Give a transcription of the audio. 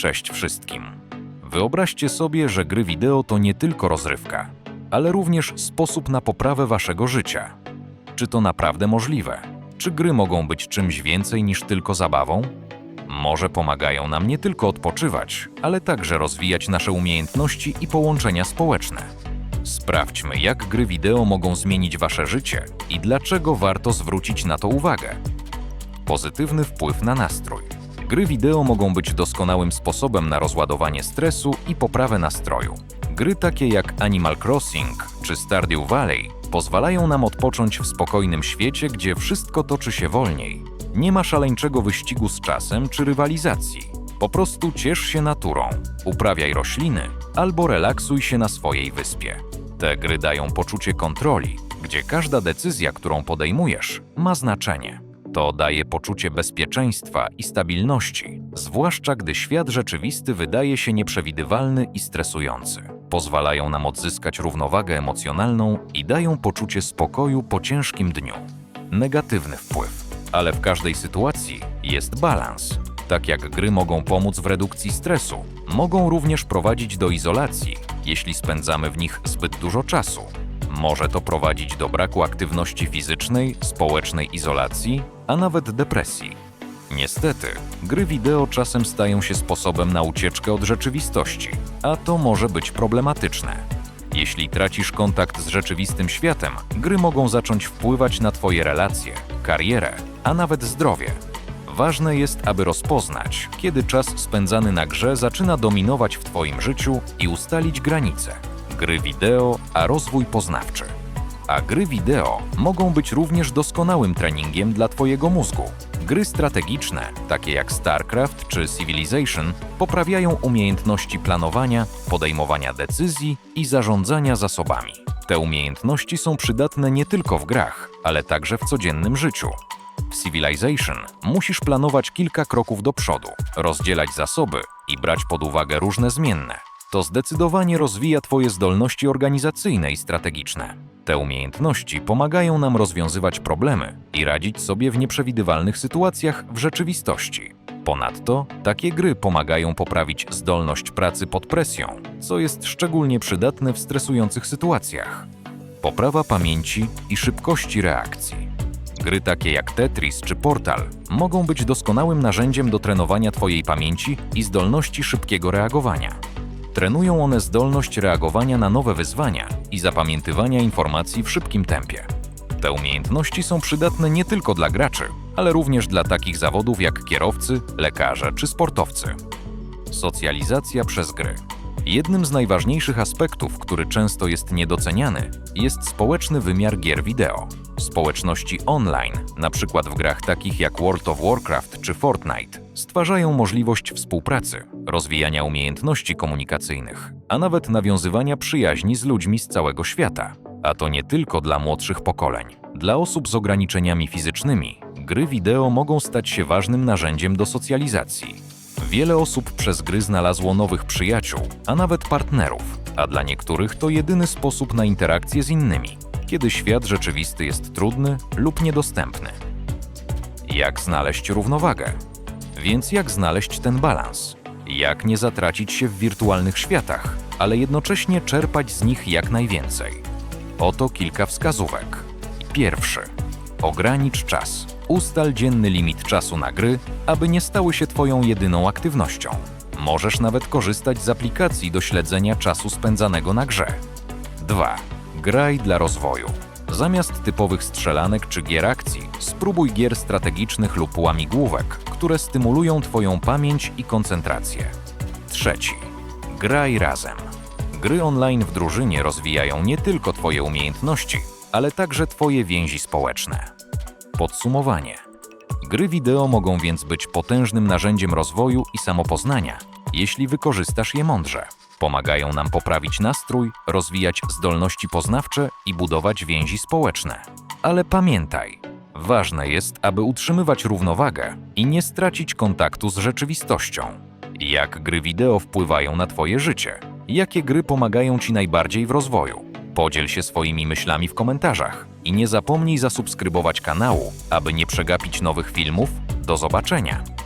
Cześć wszystkim. Wyobraźcie sobie, że gry wideo to nie tylko rozrywka, ale również sposób na poprawę waszego życia. Czy to naprawdę możliwe? Czy gry mogą być czymś więcej niż tylko zabawą? Może pomagają nam nie tylko odpoczywać, ale także rozwijać nasze umiejętności i połączenia społeczne. Sprawdźmy, jak gry wideo mogą zmienić wasze życie i dlaczego warto zwrócić na to uwagę. Pozytywny wpływ na nastrój. Gry wideo mogą być doskonałym sposobem na rozładowanie stresu i poprawę nastroju. Gry takie jak Animal Crossing czy Stardew Valley pozwalają nam odpocząć w spokojnym świecie, gdzie wszystko toczy się wolniej. Nie ma szaleńczego wyścigu z czasem czy rywalizacji. Po prostu ciesz się naturą, uprawiaj rośliny albo relaksuj się na swojej wyspie. Te gry dają poczucie kontroli, gdzie każda decyzja, którą podejmujesz, ma znaczenie. To daje poczucie bezpieczeństwa i stabilności, zwłaszcza gdy świat rzeczywisty wydaje się nieprzewidywalny i stresujący. Pozwalają nam odzyskać równowagę emocjonalną i dają poczucie spokoju po ciężkim dniu. Negatywny wpływ, ale w każdej sytuacji jest balans. Tak jak gry mogą pomóc w redukcji stresu, mogą również prowadzić do izolacji, jeśli spędzamy w nich zbyt dużo czasu. Może to prowadzić do braku aktywności fizycznej, społecznej izolacji, a nawet depresji. Niestety, gry wideo czasem stają się sposobem na ucieczkę od rzeczywistości, a to może być problematyczne. Jeśli tracisz kontakt z rzeczywistym światem, gry mogą zacząć wpływać na Twoje relacje, karierę, a nawet zdrowie. Ważne jest, aby rozpoznać, kiedy czas spędzany na grze zaczyna dominować w Twoim życiu i ustalić granice. Gry wideo, a rozwój poznawczy. A gry wideo mogą być również doskonałym treningiem dla Twojego mózgu. Gry strategiczne, takie jak StarCraft czy Civilization, poprawiają umiejętności planowania, podejmowania decyzji i zarządzania zasobami. Te umiejętności są przydatne nie tylko w grach, ale także w codziennym życiu. W Civilization musisz planować kilka kroków do przodu, rozdzielać zasoby i brać pod uwagę różne zmienne. To zdecydowanie rozwija Twoje zdolności organizacyjne i strategiczne. Te umiejętności pomagają nam rozwiązywać problemy i radzić sobie w nieprzewidywalnych sytuacjach w rzeczywistości. Ponadto takie gry pomagają poprawić zdolność pracy pod presją, co jest szczególnie przydatne w stresujących sytuacjach. Poprawa pamięci i szybkości reakcji. Gry takie jak Tetris czy Portal mogą być doskonałym narzędziem do trenowania Twojej pamięci i zdolności szybkiego reagowania. Trenują one zdolność reagowania na nowe wyzwania i zapamiętywania informacji w szybkim tempie. Te umiejętności są przydatne nie tylko dla graczy, ale również dla takich zawodów jak kierowcy, lekarze czy sportowcy. Socjalizacja przez gry. Jednym z najważniejszych aspektów, który często jest niedoceniany, jest społeczny wymiar gier wideo. Społeczności online, przykład w grach takich jak World of Warcraft czy Fortnite, stwarzają możliwość współpracy, rozwijania umiejętności komunikacyjnych, a nawet nawiązywania przyjaźni z ludźmi z całego świata. A to nie tylko dla młodszych pokoleń. Dla osób z ograniczeniami fizycznymi, gry wideo mogą stać się ważnym narzędziem do socjalizacji. Wiele osób przez gry znalazło nowych przyjaciół, a nawet partnerów, a dla niektórych to jedyny sposób na interakcję z innymi, kiedy świat rzeczywisty jest trudny lub niedostępny. Jak znaleźć równowagę? Więc jak znaleźć ten balans? Jak nie zatracić się w wirtualnych światach, ale jednocześnie czerpać z nich jak najwięcej? Oto kilka wskazówek. Pierwszy. Ogranicz czas. Ustal dzienny limit czasu na gry, aby nie stały się Twoją jedyną aktywnością. Możesz nawet korzystać z aplikacji do śledzenia czasu spędzanego na grze. 2. Graj dla rozwoju. Zamiast typowych strzelanek czy gier akcji, spróbuj gier strategicznych lub łamigłówek, które stymulują Twoją pamięć i koncentrację. Trzeci. Graj razem. Gry online w drużynie rozwijają nie tylko Twoje umiejętności, ale także Twoje więzi społeczne. Podsumowanie. Gry wideo mogą więc być potężnym narzędziem rozwoju i samopoznania, jeśli wykorzystasz je mądrze. Pomagają nam poprawić nastrój, rozwijać zdolności poznawcze i budować więzi społeczne. Ale pamiętaj, ważne jest, aby utrzymywać równowagę i nie stracić kontaktu z rzeczywistością. Jak gry wideo wpływają na Twoje życie? Jakie gry pomagają Ci najbardziej w rozwoju? Podziel się swoimi myślami w komentarzach i nie zapomnij zasubskrybować kanału, aby nie przegapić nowych filmów. Do zobaczenia!